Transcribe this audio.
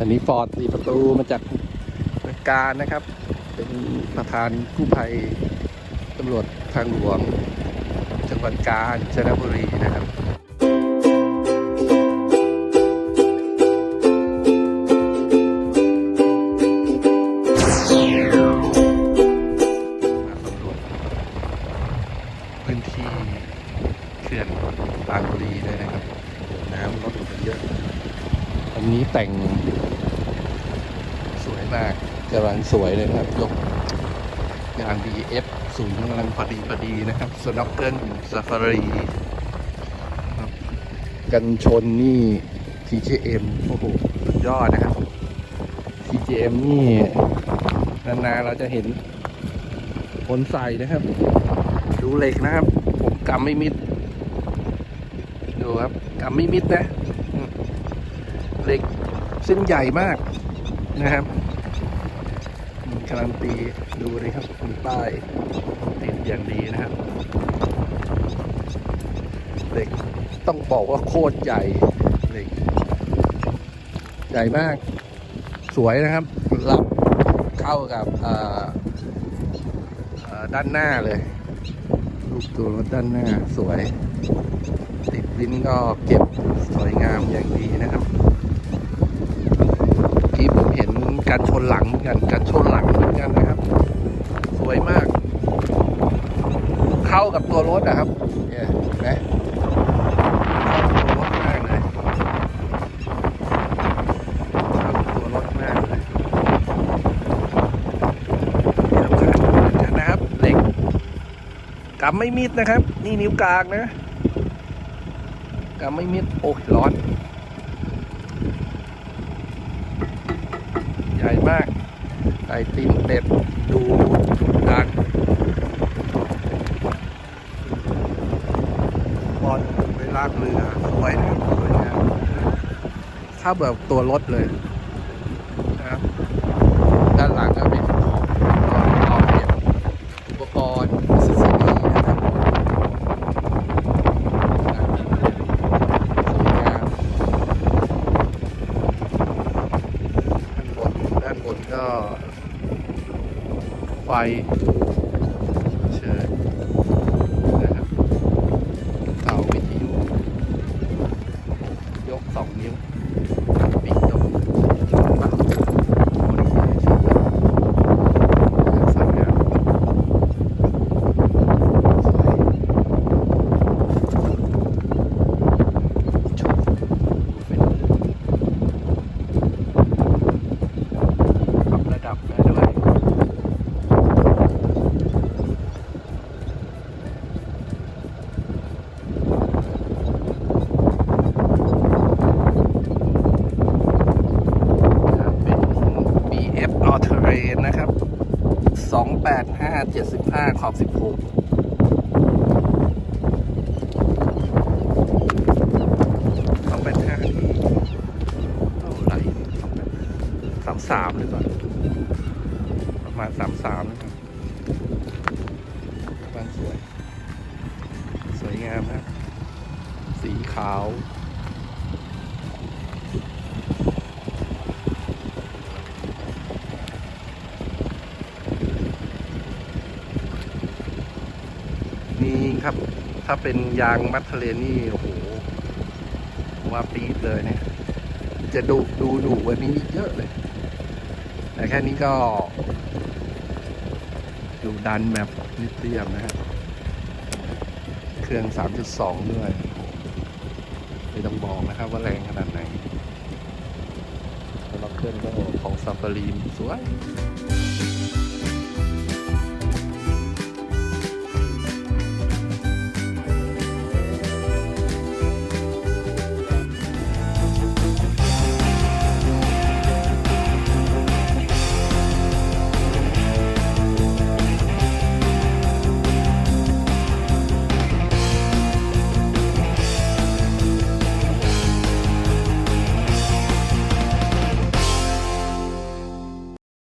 อันนี้ฟอร์ดสี่ประตูมาจากการนะครับ เป็นประธานกู้ภัยตำรวจทางหลวง จังหวัดกาญจนบุรีนะครับมาสำรวจพื้นที่เขื่อนบางบุรีเลยนะครับ น้ำลดลงไปเยอะ อันนี้แต่ง สวยมากกำลังสวยเลยครับยกงาน DF สูงกำลังพอดีพอดีนะครับสโน็อกเกิลซาฟารีกันชนนี่ TJM โอ้โหสุดยอดนะครับ TJM นี่นานๆเราจะเห็นคนใส่นะครับ ดูเหล็กนะครับ ผมกำไม่มิด ดูครับกำไม่มิดนะ เหล็กเส้นใหญ่มากนะครับการันตีดูเลยครับมีป้ายติดอย่างดีนะครับเหล็กต้องบอกว่าโคตรใหญ่เหล็ก ใหญ่มาก สวยนะครับรับเข้ากับด้านหน้าเลยรูปตัวรถด้านหน้าสวย ติดลิ้นก็เก็บสวยงามอย่างดีนะครับเมื่อกี้ผมเห็นการันกันชนหลังเหมือนกันนะครับ สวยมาก เข้ากับตัวรถอะครับเนี่ยนไหมเข้าตัวรถมากเลยเข้ากับตัวรถมากเลยสำคัญนะครับเหล็กกำไม่มิดนะครับ นี่นิ้วกลางนะกำไม่มิดโอ้ยร้อน ใหญ่มาก ไก่ตีนเป็ดดูดันบอลไปลากเรือสวยนะครับสวยงามถ้าแบบตัวรถเลยนะครับ ด้านหลังก็เป็นของเอาเก็บอุปกรณ์ซีซีดีนะครับสวยงามด้าน บนด้านบนก็ ไฟ BF All Terrain นะครับ 285 75 ขอบ 16สามสามหรือเปล่าประมาณสามสามนะครับกำลังสวย สวยงามนะ สีขาว นี่ครับ ถ้าเป็นยางมัดทเลนี่โอ้โหมว่าปี๊ดเลยเนี่ย จะดูดูดูวันนี้เยอะเลย แต่แค่นี้ก็ดูดันแบบนิดเดียมนะครับเครื่อง 3.2 ด้วยไม่ต้องบอกนะครับว่าแรงขนาดไหนแล้วเครื่องก็ของซัมเปอรีนสวย